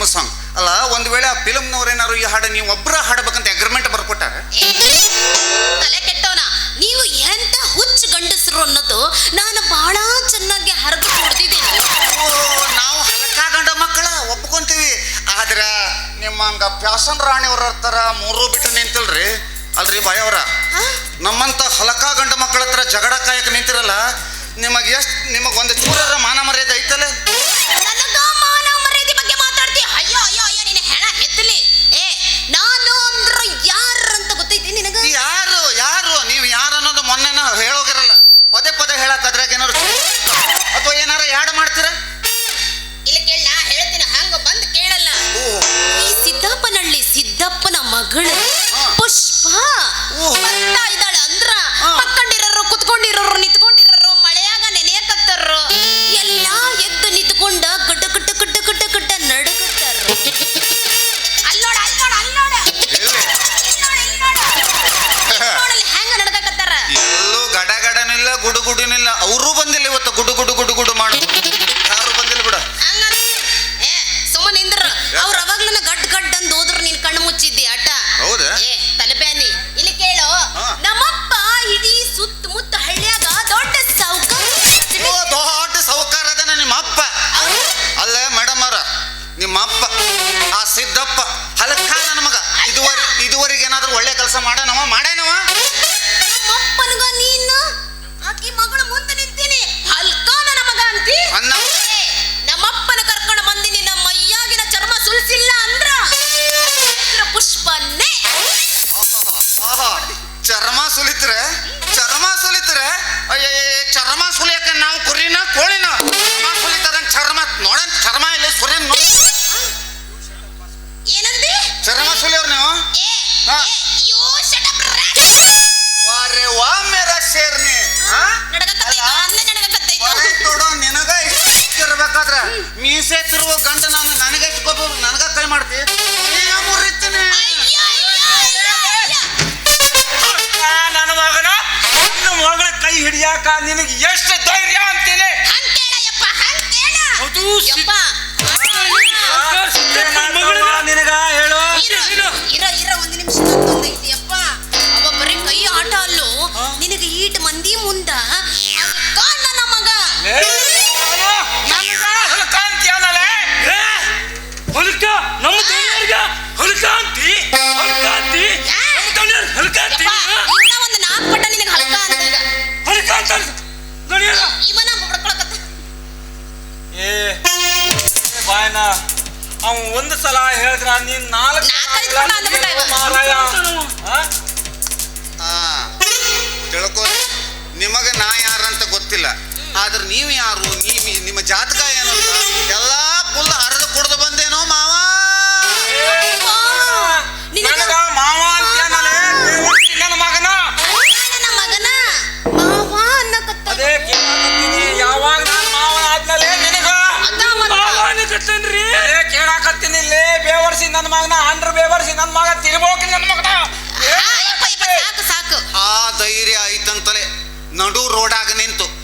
ಅಲ್ಲ ಒಂದ್ ವೇಳೆ ಆ ಫಿಲ್ಮ್ನವ್ರೇನಾರು ಈ ಹಾಡು ನೀವು ಒಬ್ಬರ ಹಾಡಬೇಕಂತ ಅಗ್ರಿಮೆಂಟ್ ಬರ್ಕೊಟ್ಟಾರ? ತಲೆ ಕೆಟ್ಟವನ. ನೀವು ಎಂತ ಹುಚ್ಚ ಗಂಡಸರು ಅನ್ನೋದು ನಾನು ಬಹಳ ಚೆನ್ನಾಗಿ ಹರಿದು ಹೊಡೆದಿದ್ದೀನಿ ನಾವು ಹಲಕ ಗಂಡ ಮಕ್ಕಳ ಒಪ್ಕೊಂತೀವಿ. ಆದ್ರ ನಿಮ್ಮಂಗ ಪ್ಯಾಸನ್ ರಾಣಿಯವ್ರ ತರ ಮೂರು ಬಿಟ್ಟು ನಿಂತಿಲ್ರಿ? ಅಲ್ರಿ ಬಾಯವ್ರ ನಮ್ಮಂತ ಹಲಕ ಗಂಡ ಮಕ್ಕಳ ಹತ್ರ ಜಗಳ ಕಾಯಕ್ ನಿಂತಿರಲ್ಲ ನಿಮಗೆ ಎಷ್ಟು ನಿಮಗೆ ಒಂದು ಚೂರರ ಮಾನ ಮರ್ಯಾದೆ ಐತಲ್ಲ ಹೇಳಕ್ ಅದ್ರಾಗ ಏನಾರು ಅಥವಾ ಏನಾರ ಯಾಡ್ ಮಾಡ್ತೀರಾ ಇಲ್ಲಿ ಕೇಳ ನಾ ಹೇಳ್ತೀನಿ ಹಂಗ ಬಂದ್ ಕೇಳಲ್ಲ ಈ ಸಿದ್ದಪ್ಪನಹಳ್ಳಿ ಸಿದ್ದಪ್ಪನ ಮಗಳು. ಪುಷ್ಪ. ಬರ್ತಾ ಇದ್ದಾಳ ಅಂದ್ರ ಅವರೂ ಅವರು ಬಂದಿಲ್ಲ ಇವತ್ತು ಗುಡು ಗುಡು ಗುಡು ಗುಡು ಮಾಡು. ಕೇಳ. ಹೌದು, ನೀವು ಯಾರು? ನೀವು ನಿಮ್ಮ ಜಾತಕ ಏನು ಎಲ್ಲ ಎಲ್ಲಾ ಫುಲ್ ಹರಿದು ಕುಡಿದು ಬಂದೇನೋ ಮಾವ? ನಿನಗ- ನನಗ ಮಾವ ಅಂತೇನಲೆ ನನ್ನ ಮಗನ? ನನ್ನ ಮಗನ? ಮಾವ ಅನ್ನಕತ್ತ ಅದೇ ಕೇಳಾಕತ್ತೀನಿ ಯಾವಾಗ ನಾನು ಮಾವ ಆದ್ಮೇಲೆ ನಿನಗ? ಅದ ಮತ್ತ. ಅದೇ ಕೇಳಾಕತ್ತೀನಿ ಇಲ್ಲೇ. ಬೇವರ್ಸಿ ನನ್ನ ಮಗನ ಅಂದ್ರ ಬೇವರ್ಸಿ ನನ್ನ ಮಗ ತಿರ್ಬೋಕಿ ನನ್ನ ಮಗನ. ಏ, ಆ, ಯಪ್ಪ, ಯಪ್ಪ, ಸಾಕು ಸಾಕು. ಆ ಧೈರ್ಯ ಐತಂತಲೇ. ನಡು ರೋಡಾಗ ನಿಂತು.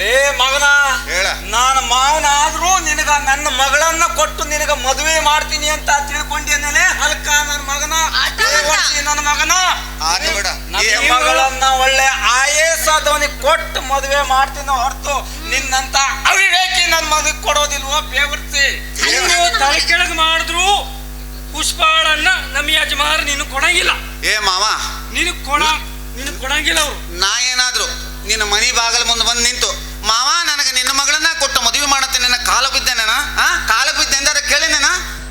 ಲೇ ಮಗನ ಹೇಳ. ನಾನು ಮಾವನಾದ್ರೂ ನಿನಗ ನನ್ನ ಮಗಳನ್ನ ಕೊಟ್ಟು ನಿನಗ ಮದುವೆ ಮಾಡ್ತೀನಿ ಅಂತ ತಿಳ್ಕೊಂಡಿದ್ದೇನೆ ಹಲ್ಕ ನನ್ನ ಮಗನ. ನನ್ನ ಮಗನ. ನನ್ನ ಮಗಳನ್ನ ಒಳ್ಳೆ ಆಯೇಸ್ ಆದವನಿಗೆ ಕೊಟ್ಟು ಮದುವೆ ಮಾಡ್ತೀನಿ ಹೊರತು ನಿನ್ನಂತ ಅವಿವೇಕಿ ನನ್ನ ಮಗನಿಗೆ ಕೊಡೋದಿಲ್ವೋ ಬೇವರ್ತಿ. ತಲೆ ಕೆಳಗೆ ಮಾಡಿದ್ರು ಪುಷ್ಪಾಳನ್ನ ನಮ್ಮ ಯಜಮಾನ ನೀನು ಕೊಡಂಗಿಲ್ಲ. ಏ ಮಾವ. ನೀನು ಕೊಡ ನೀನು ಕೊಡಂಗಿಲ್ಲ ಅವ್ರು. ನಾ ಏನಾದ್ರು ನಿನ್ನ ಮನಿ ಬಾಗಲ ಮುಂದೆ ಬಂದು ನಿಂತು ಮಾವ ನನಗೆ ನಿನ್ನ ಮಗಳನ್ನ ಕೊಟ್ಟು ಮದುವೆ ಮಾಡತ್ತೆ. ನಿನ್ನ ಕಾಲ ಬಿದ್ದೇನೇನ ಆ? ಕಾಲ ಬಿದ್ದೆ ಕೇಳಿ ಕೇಳಿನೇನ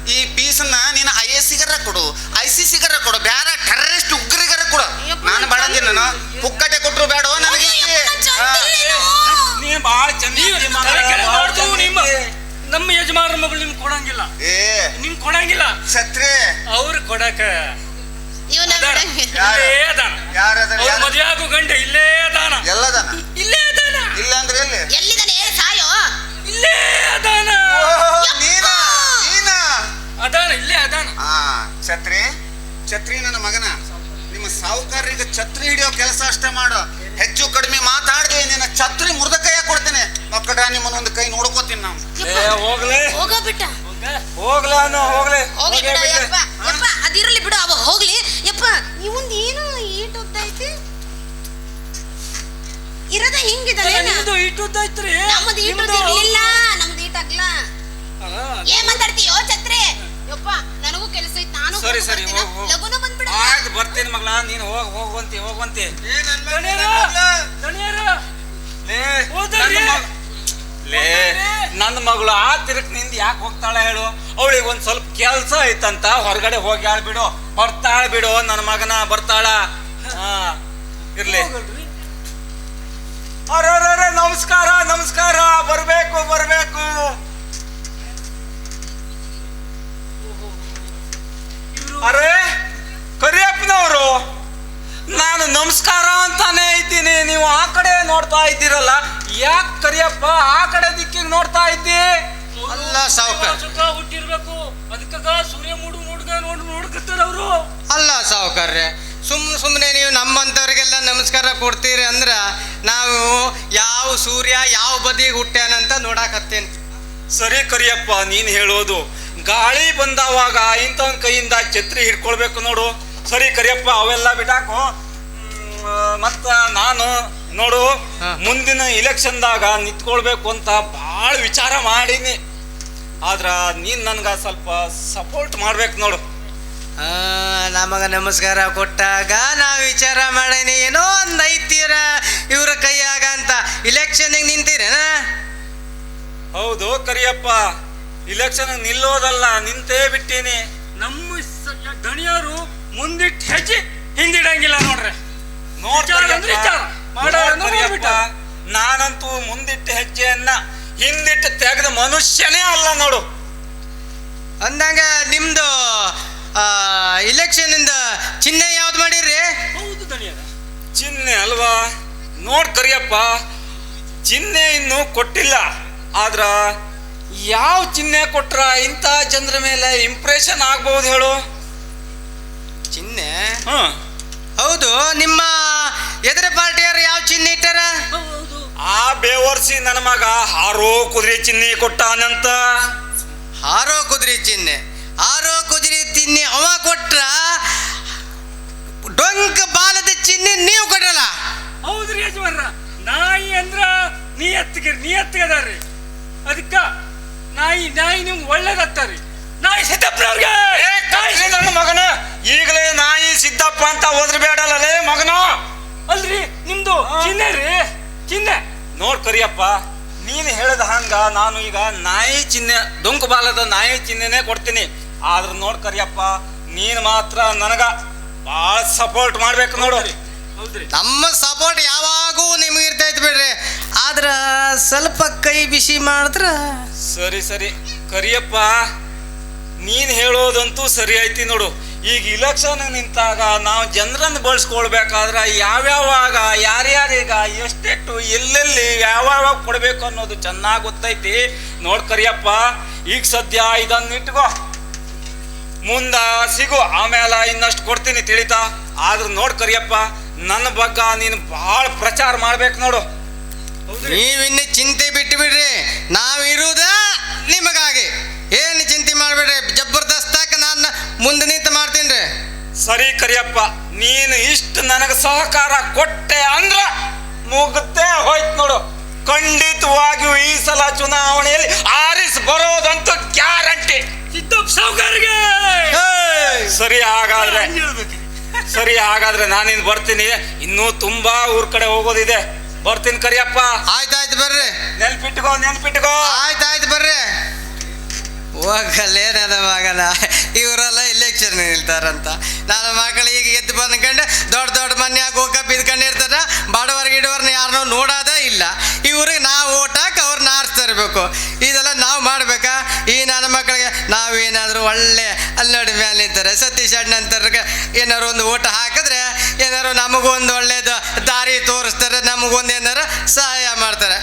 ಈ ಪೀಸನ್ನ ನೀನು ಐ ಎಸ್ ಸಿಗರ ಕೊಡು ಐ ಸಿ ಸಿಗರ ಕೊಡು ಬೇರೆ ಟೆರರಿಸ್ಟ್ ಉಗ್ರಿಗರ ಕೊಡು. ನಾನು ಬೇಡಂದಿನ ಪುಕ್ಕಟೆ ಕೊಟ್ಟರು ಬೇಡ ನನಗೆ ನಮ್ಮ ಯಜಮಾನರ ಮಗಳು ನಿಮ್ಗೆ ಕೊಡಂಗಿಲ್ಲ. ಏ. ನಿಮ್ಗೆ ಕೊಡಂಗಿಲ್ಲ. ಸತ್ರೆ ಅವ್ರು ಕೊಡಕ. ಇಲ್ಲೇ ಅದಾನ. ಮದುವೆ ಆಗೋ ಗಂಡ ಇಲ್ಲೇ ಅದಾನ. ಎಲ್ಲದಾನ ಇಲ್ಲೇ ಇಲ್ಲ ಅಂದ್ರೆ ಎಲ್ಲಿ? ಎಲ್ಲಿದಾನೆ ಹೇಳಿ ಸಾಯೋ. ಇಲ್ಲೇ ಅದಾನ. ನೀನಾ? ನೀನಾ? ಅದಾನ ಇಲ್ಲೇ ಅದಾನ. ಆ ಛತ್ರಿ ಛತ್ರಿ ನನ್ನ ಮಗನ. ನಿಮ್ಮ ಸಾಹುಕಾರರಿಗೆ ಛತ್ರಿ ಹಿಡಿಯೋ ಕೆಲಸ ಅಷ್ಟೇ ಮಾಡು. ಹೆಚ್ಚು ಕಡಿಮೆ ಮಾತಾಡದೆ ನಿನ್ನ ಛತ್ರಿ ಮುರಿದ ಕೈಯಾಗ ಕೊಡ್ತೇನೆ. ಮಕ್ಕಳ ನಿಮ್ಮನ್ನ ಒಂದು ಕೈ ನೋಡ್ಕೋತೀನಿ ನಾವು ಏ ಹೋಗ್ಲಿ. ಹೋಗ ಬಿಟ್ಟ. ಹೋಗ್ಲ ಹೋಗ್ಲಿ. ಬಿಡ ಅದಿರಲಿ ಬಿಡು ಅವ ಹೋಗ್ಲಿ. ಯಪ್ಪ ಇವಂದ್ ಏನು ಈಟ್ ಉದ್ದ ಐತಿ ಇರದ ಹಿಂಗಿದಲ್ಲ ನಿಮ್ದು ಇಟ್ಟು ಐತ್ರಿ. ನಮ್ದು ಈಟ್ ಉದ್ದ ಇರ್ಲಿಲ್ಲ ನಮ್ದು ಈಟ್ ಆಗ್ಲ ಏನ್ ಮಾತಾಡ್ತೀಯೋ ಛತ್ರಿ. ಯಪ್ಪ ನನಗೂ ಕೆಲಸ ಐತಿ ನಾನು ಸರಿ ಹೋಗ್ ಸರಿ ಬರ್ತೀನ. ಹೋಗ್ ಹೋಗ್. ಲಗುನ ಬಂದ್ಬಿಡ ಆಯ್ತು ಬರ್ತೀನಿ ಮಗ್ಳ ನೀನು ಹೋಗ್ ಹೋಗುವಂತಿ ಹೋಗುವಂತಿ ಲೇ? ನನ್ನ ಮಗ- ಲೇ ನನ್ನ ಮಗಳು ಆ ತಿರುಕ್ನಿಂದ ಯಾಕೆ ಹೋಗ್ತಾಳೆ ಹೇಳು? ಅವಳಿಗೆ ಒಂದ್ ಸ್ವಲ್ಪ ಕೆಲ್ಸ ಐತಂತ ಹೊರಗಡೆ ಹೋಗ್ಯಾಳ್ ಬಿಡು. ಬರ್ತಾಳ ಬಿಡು ನನ್ನ ಮಗನ ಬರ್ತಾಳ. ಹಾ ಇರ್ಲಿ. ಅರೆ ನಮಸ್ಕಾರ ನಮಸ್ಕಾರ ಬರ್ಬೇಕು ಬರ್ಬೇಕು. ಅರೆ ಕರಿಯಪ್ಪನವರು ನಾನು ನಮಸ್ಕಾರ ಅಂತಾನೆ ಇದ್ದೀನಿ. ನೀವು ಆ ಕಡೆ ನೋಡ್ತಾ ಇದ್ದೀರಲ್ಲ ಯಾಕೆ ಕರಿಯಪ್ಪ ಆ ಕಡೆ ದಿಕ್ಕಿಗೆ ನೋಡ್ತಾ ಇದ್ದಿ? ಅಲ್ಲ ಸಾವುಕಾರ. ಹುಟ್ಟಿರ್ಬೇಕು. ಅದಕ್ಕಾಗ ಸೂರ್ಯ ಮೂಡು ಮೂಡ್ಗ ನೋಡ್ ನೋಡ್ಕತ್ತಾರ ಅವರು. ಅಲ್ಲ ಸಾವುಕಾರ್ರೆ ಸುಮ್ ಸುಮ್ಮನೆ ನೀವು ನಮ್ಮಂಥವ್ರಿಗೆಲ್ಲ ನಮಸ್ಕಾರ ಕೊಡ್ತೀರಿ ಅಂದ್ರೆ ನಾವು ಯಾವ ಸೂರ್ಯ ಯಾವ ಬದಿಗೆ ಹುಟ್ಟ್ಯಾನಂತ ನೋಡಾಕತ್ತೇನೆ ಸರಿ ಕರಿಯಪ್ಪ ನೀನು ಹೇಳೋದು. ಗಾಳಿ ಬಂದಾವಾಗ ಇಂಥವನ್ ಕೈಯಿಂದ ಛತ್ರಿ ಹಿಡ್ಕೊಳ್ಬೇಕು ನೋಡು. ಸರಿ ಕರಿಯಪ್ಪ ಅವೆಲ್ಲ ಬಿಟ್ಟಾಕು. ಮತ್ತ ನಾನು ನೋಡು ಮುಂದಿನ ಇಲೆಕ್ಷನ್ದಾಗ ನಿಂತ್ಕೊಳ್ಬೇಕು ಅಂತ ಭಾಳ ವಿಚಾರ ಮಾಡೀನಿ. ಆದ್ರ ನೀನ್ ನನ್ಗ ಸ್ವಲ್ಪ ಸಪೋರ್ಟ್ ಮಾಡ್ಬೇಕು ನೋಡು. ನಮಗ ನಮಸ್ಕಾರ ಕೊಟ್ಟಾಗ ನಾ ವಿಚಾರ ಮಾಡೇನಿ ಏನೋ ಒಂದು ಐತೀರ ಇವ್ರ ಕೈಯಾಗ ಅಂತ ಇಲೆಕ್ಷನ್ಗೆ ನಿಂತೀರೇನ? ಹೌದು ಕರಿಯಪ್ಪ ಇಲೆಕ್ಷನ್ ನಿಲ್ಲೋದಲ್ಲ ನಿಂತೇ ಬಿಟ್ಟೀನಿ. ನಮ್ಮ ದಣಿಯವರು ಮುಂದಿಟ್ಟು ಹೆಜ್ಜೆ ಹಿಂದಿಡಂಗಿಲ್ಲ ನೋಡ್ರಿ. ನಾನಂತೂ ಮುಂದಿಟ್ಟು ಹೆಜ್ಜೆಯನ್ನ ಹಿಂದಿಟ್ಟು ತೆಗೆದ ಮನುಷ್ಯನೇ ಅಲ್ಲ ನೋಡು. ಅಂದಂಗ ನಿಮ್ದು ಇಲೆಕ್ಷನಿಂದ ಚಿಹ್ನೆ ಯಾವ್ದು ಮಾಡಿರಿ ಹೌದು ಚಿಹ್ನೆ ಅಲ್ವಾ? ನೋಡ್ ಕರಿಯಪ್ಪ. ಚಿಹ್ನೆ ಇನ್ನು ಕೊಟ್ಟಿಲ್ಲ. ಆದ್ರ ಯಾವ ಚಿಹ್ನೆ ಕೊಟ್ರ ಇಂಥ ಜನರ ಮೇಲೆ ಇಂಪ್ರೆಷನ್ ಆಗ್ಬಹುದು ಹೇಳು? ಚಿಹ್ನೆ? ಹ್ಮ್ ಹೌದು ನಿಮ್ಮ ಎದುರ ಪಾರ್ಟಿಯವರು ಯಾವ ಚಿಹ್ನೆ ಇಟ್ಟಾರ? ಹೌದು. ಆ ಬೇವರ್ಸಿ ನನ್ನ ಮಗ ಹಾರೋ ಕುದುರೆ ಚಿಹ್ನೆ ಕೊಟ್ಟಾನಂತ. ಹಾರೋ ಕುದುರೆ ಚಿಹ್ನೆ. ಹಾರೋ ಕುದುರೆ ತಿನ್ನಿ ಅವ ಕೊಟ್ರ ಡೊಂಕ ಬಾಲದ ಚಿಹ್ನೆ ನೀವು ಕೊಡಲ್ಲ ಹೌದ್ರಿ ಯಜಮಾನ್ರ ನಾಯಿ ಅಂದ್ರ ನಿಯತ್ತಿಗೆ ನೀ ಅದಾರ್ರಿ ಅದಕ್ಕ ನಾಯಿ ನಾಯಿ ನಿಮ್ಗೆ ಒಳ್ಳೇದತ್ತಾರಿ ನಾಯಿ ಸಿದ್ದಪ್ಪನವ್ರಿಗೆ ನನ್ನ ಮಗನ ಈಗಲೇ ನಾಯಿ ಸಿದ್ದಪ್ಪ ಅಂತ ಹೋದ್ರೆ ಬೇಡಲ್ಲೇ ಮಗನ. ಅಲ್ರಿ ನಿಮ್ದು ಚಿಹ್ನೆ ರೀ ಚಿಹ್ನೆ ನೋಡ್ ಕರಿಯಪ್ಪ ನೀನು ಹೇಳದ ಹಂಗ ನಾನು ಈಗ ನಾಯಿ ಚಿಹ್ನೆ ಡೊಂಕು ಬಾಲದ ನಾಯಿ ಚಿಹ್ನೆನೇ ಕೊಡ್ತೀನಿ. ಆದ್ರ ನೋಡ್ ಕರಿಯಪ್ಪ ನೀನ್ ಮಾತ್ರ ನನಗ ಭಾಳ ಸಪೋರ್ಟ್ ಮಾಡ್ಬೇಕು ನೋಡು. ಹೌದ್ರಿ ನಮ್ಮ ಸಪೋರ್ಟ್ ಯಾವಾಗೂ ನಿಮ್ಗೆ ಇರ್ತೈತೆ ಬಿಡ್ರಿ. ಆದ್ರ ಸ್ವಲ್ಪ ಕೈ ಬಿಸಿ ಮಾಡಿದ್ರ? ಸರಿ ಸರಿ. ಕರಿಯಪ್ಪ ನೀನ್ ಹೇಳೋದಂತೂ ಸರಿ ಐತಿ ನೋಡು. ಈಗ ಇಲೆಕ್ಷನ್ ನಿಂತಾಗ ನಾವು ಜನರನ್ನು ಬಳಸ್ಕೊಳ್ಬೇಕಾದ್ರೆ ಯಾವ್ಯಾವಾಗ ಯಾರ್ಯಾರೀಗ ಎಷ್ಟೆಷ್ಟು ಎಲ್ಲೆಲ್ಲಿ ಯಾವ್ಯಾವಾಗ ಕೊಡ್ಬೇಕು ಅನ್ನೋದು ಚೆನ್ನಾಗಿ ಗೊತ್ತೈತಿ. ನೋಡ್ ಕರಿಯಪ್ಪ ಈಗ ಸದ್ಯ ಇದನ್ನ ಇಟ್ಕೋ. ಮುಂದ ಸಿಗು ಆಮೇಲೆ ಇನ್ನಷ್ಟು ಕೊಡ್ತೀನಿ ತಿಳಿತಾ. ಆದ್ರೂ ನೋಡ್ ಕರಿಯಪ್ಪ ನನ್ನ ಬಗ್ಗೆ ನೀನು ಭಾಳ ಪ್ರಚಾರ ಮಾಡ್ಬೇಕು ನೋಡು. ನೀವಿನ್ನು ಚಿಂತೆ ಬಿಟ್ಟು ಬಿಡ್ರಿ ನಾವಿರುವುದ ನಿಮಗಾಗಿ. ಏನು ಚಿಂತೆ ಮಾಡ್ಬೇಡ್ರಿ ಜಬರ್ದಸ್ತಾಕ ನಾನು ಮುಂದೆ ನಿಂತು ಮಾಡ್ತೀನಿ ರೀ. ಸರಿ ಕರಿಯಪ್ಪ ನೀನು ಇಷ್ಟು ನನಗೆ ಸಹಕಾರ ಕೊಟ್ಟೆ ಅಂದ್ರ ಮುಗ್ದೇ ಹೋಯ್ತು ನೋಡು. ಖಂಡಿತವಾಗಿಯೂ ಈ ಸಲ ಚುನಾವಣೆಯಲ್ಲಿ ಆರಿಸ್ ಬರೋದಂತೂ ಗ್ಯಾರಂಟಿ. ಸಿದ್ದಪ್ಪ ಸಾವುಕಾರಿಗೆ! ಸರಿ ಹಾಗಾದ್ರೆ ಸರಿ ಹಾಗಾದ್ರೆ ನಾನಿನ್ ಬರ್ತೀನಿ. ಇನ್ನೂ ತುಂಬಾ ಊರ್ ಕಡೆ ಹೋಗೋದಿದೆ. ಬರ್ತೀನಿ ಕರಿಯಪ್ಪ. ಆಯ್ತಾಯ್ತು ಬರ್ರಿ. ನೆನ್ಪಿಟ್ಕೋ ನೆನ್ಪಿಟ್ಕೋ. ಆಯ್ತಾಯ್ತು ಬರ್ರಿ. ಹೋಗಲ್ಲೇ ನನ್ನ ಮಗನ? ಇವರೆಲ್ಲ ಇಲೆಕ್ಷನ್ ನಿಲ್ತಾರಂತ. ನಾನು ಮಕ್ಕಳು ಈಗ ಎದ್ದು ಬಂದ್ಕೊಂಡು ದೊಡ್ಡ ದೊಡ್ಡ ಮನ್ಯಾಗ ಹೋಗ ಬಿದ್ಕೊಂಡಿರ್ತಾರ ಬಡವರ್ ಗಿಡವರ್ನ ಯಾರನ್ನೂ ನೋಡೋದೇ ಇಲ್ಲ. ಇವ್ರಿಗೆ ನಾವು ಓಟ್ ಹಾಕಿ ಅವ್ರನ್ನ ಆರಿಸ್ತಾ ಇರ್ಬೇಕು. ಇದೆಲ್ಲ ನಾವು ಮಾಡ್ಬೇಕಾ? ಏನಾರು ಒಳ್ಳೆ ಅಲ್ಲೋಡಿ ಮೇಲೆ ಇದ್ದಾರೆ ಸತೀಶ್ ಅಣ್ಣಂತರ್ಗೆ ಏನಾರು ಒಂದು ಊಟ ಹಾಕಿದ್ರೆ ಏನಾರು ನಮಗೊಂದು ಒಳ್ಳೇದು ದಾರಿ ತೋರಿಸ್ತಾರೆ, ನಮಗೊಂದು ಏನಾರು ಸಹಾಯ ಮಾಡ್ತಾರೆ.